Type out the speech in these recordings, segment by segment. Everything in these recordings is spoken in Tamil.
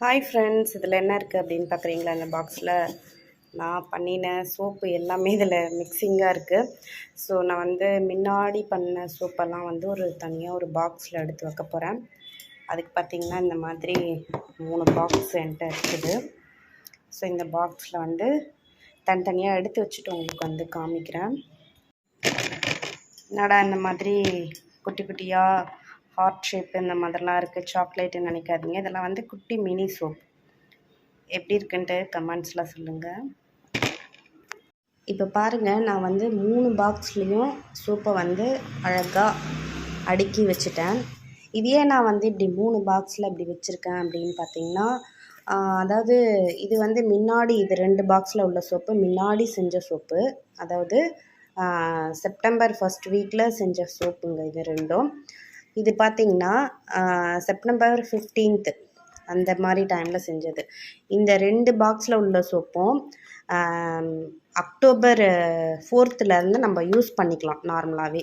ஹாய் ஃப்ரெண்ட்ஸ் இதில் என்ன இருக்குது அப்படின்னு பார்க்குறீங்களா இந்த பாக்ஸில் நான் பண்ணின சோப்பு எல்லாமே இதில் மிக்சிங்காக இருக்குது ஸோ நான் வந்து முன்னாடி பண்ண சோப்பெல்லாம் வந்து ஒரு தனியாக ஒரு பாக்ஸில் எடுத்து வைக்க போகிறேன் அதுக்கு பார்த்திங்கன்னா இந்த மாதிரி மூணு பாக்ஸ் என்கிட்ட இருக்குது. ஸோ இந்த பாக்ஸில் வந்து தனித்தனியாக எடுத்து வச்சுட்டு உங்களுக்கு வந்து காமிக்கிறேன். என்னடா இந்த மாதிரி குட்டி குட்டியாக ஹார்ட் ஷேப் இந்த மாதிரிலாம் இருக்குது சாக்லேட்டுன்னு நினைக்காதீங்க. இதெல்லாம் வந்து குட்டி மினி சோப் எப்படி இருக்குன்ட்டு கமெண்ட்ஸில் சொல்லுங்கள் இப்போ பாருங்கள் நான் வந்து மூணு பாக்ஸ்லேயும் சோப்பை வந்து அழகாக அடுக்கி வச்சுட்டேன். இதையே நான் வந்து இப்படி மூணு பாக்ஸில் இப்படி வச்சுருக்கேன் அப்படின்னு பார்த்தீங்கன்னா அதாவது இது வந்து முன்னாடி இது ரெண்டு பாக்ஸில் உள்ள சோப்பு முன்னாடி செஞ்ச சோப்பு அதாவது செப்டம்பர் ஃபஸ்ட் வீக்கில் செஞ்ச சோப்புங்க இது ரெண்டும். இது பார்த்திங்கன்னா செப்டம்பர் ஃபிஃப்டீன்த்து அந்த மாதிரி டைமில் செஞ்சது. இந்த ரெண்டு பாக்ஸில் உள்ள சோப்பும் அக்டோபர் ஃபோர்த்துலேருந்து நம்ம யூஸ் பண்ணிக்கலாம் நார்மலாகவே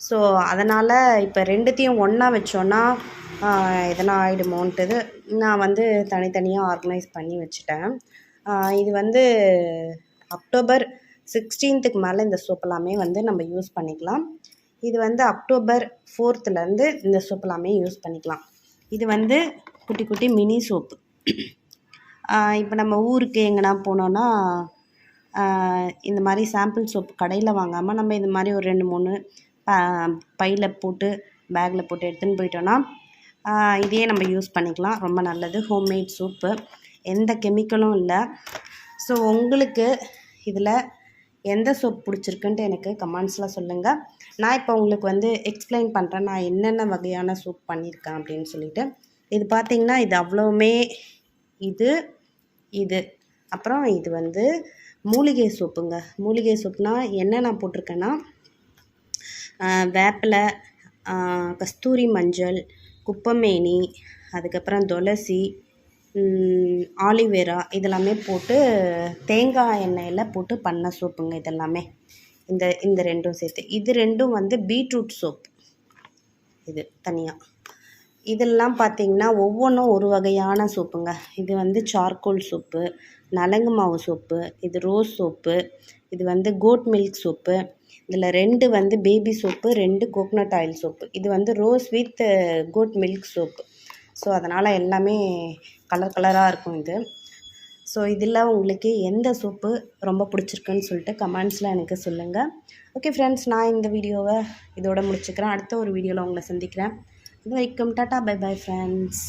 ஸோ அதனால் இப்போ ரெண்டுத்தையும் ஒன்றா வச்சோன்னா எதனா ஆகிடுமோன்ட்டுது நான் வந்து தனித்தனியாக ஆர்கனைஸ் பண்ணி வச்சுட்டேன். இது வந்து அக்டோபர் சிக்ஸ்டீன்த்துக்கு மேலே இந்த சோப் எல்லாமே வந்து நம்ம யூஸ் பண்ணிக்கலாம். இது வந்து அக்டோபர் ஃபோர்த்துலேருந்து இந்த சோப் எல்லாமே யூஸ் பண்ணிக்கலாம். இது வந்து குட்டி குட்டி மினி சோப்பு இப்போ நம்ம ஊருக்கு எங்கன்னா போனோன்னா இந்த மாதிரி சாம்பிள் சோப்பு கடையில் வாங்காமல் நம்ம இந்த மாதிரி ஒரு ரெண்டு மூணு பையில் போட்டு பேக்கில் போட்டு எடுத்துன்னு போயிட்டோன்னா இதையே நம்ம யூஸ் பண்ணிக்கலாம். ரொம்ப நல்லது. Homemade soap. எந்த கெமிக்கலும் இல்லை. ஸோ உங்களுக்கு இதில் எந்த சோப் பிடிச்சிருக்குன்ட்டு எனக்கு கமெண்ட்ஸில் சொல்லுங்கள் நான் இப்போ உங்களுக்கு வந்து எக்ஸ்பிளைன் பண்ணுறேன் நான் என்னென்ன வகையான சோப் பண்ணியிருக்கேன் அப்படின்னு சொல்லிட்டு. இது பார்த்திங்கன்னா இது அவ்வளோவுமே இது இது. அப்புறம் இது வந்து மூலிகை சோப்புங்க மூலிகை சோப்புனா என்ன நான் போட்டிருக்கேன்னா வேப்பிலை கஸ்தூரி மஞ்சள் குப்பமேனி அதுக்கப்புறம் துளசி ஆலிவேரா இதெல்லாமே போட்டு தேங்காய் எண்ணெயில் போட்டு பண்ண சோப்புங்க இதெல்லாமே. இந்த இந்த ரெண்டும் சேர்த்து. இது ரெண்டும் வந்து பீட்ரூட் சோப். இது தனியாக இதெல்லாம் பார்த்திங்கன்னா ஒவ்வொன்றும் ஒரு வகையான சோப்புங்க. இது வந்து சார்கோல் சோப்பு நலங்கு மாவு சோப்பு இது ரோஸ் சோப்பு இது வந்து கோட் மில்க் சோப்பு இதில் ரெண்டு வந்து பேபி சோப்பு ரெண்டு கோக்னட் ஆயில் சோப்பு. இது வந்து rose with goat milk soap. So அதனால் எல்லாமே கலர் கலராக இருக்கும் இது. ஸோ இதில் உங்களுக்கு எந்த சோப்பு ரொம்ப பிடிச்சிருக்குன்னு சொல்லிட்டு கமெண்ட்ஸில் எனக்கு சொல்லுங்கள் ஓகே ஃப்ரெண்ட்ஸ் நான் இந்த வீடியோவை இதோட முடிச்சுக்கிறேன். அடுத்த ஒரு வீடியோவில் உங்களை சந்திக்கிறேன். இது வரைக்கும் டாட்டா பை பை ஃப்ரெண்ட்ஸ்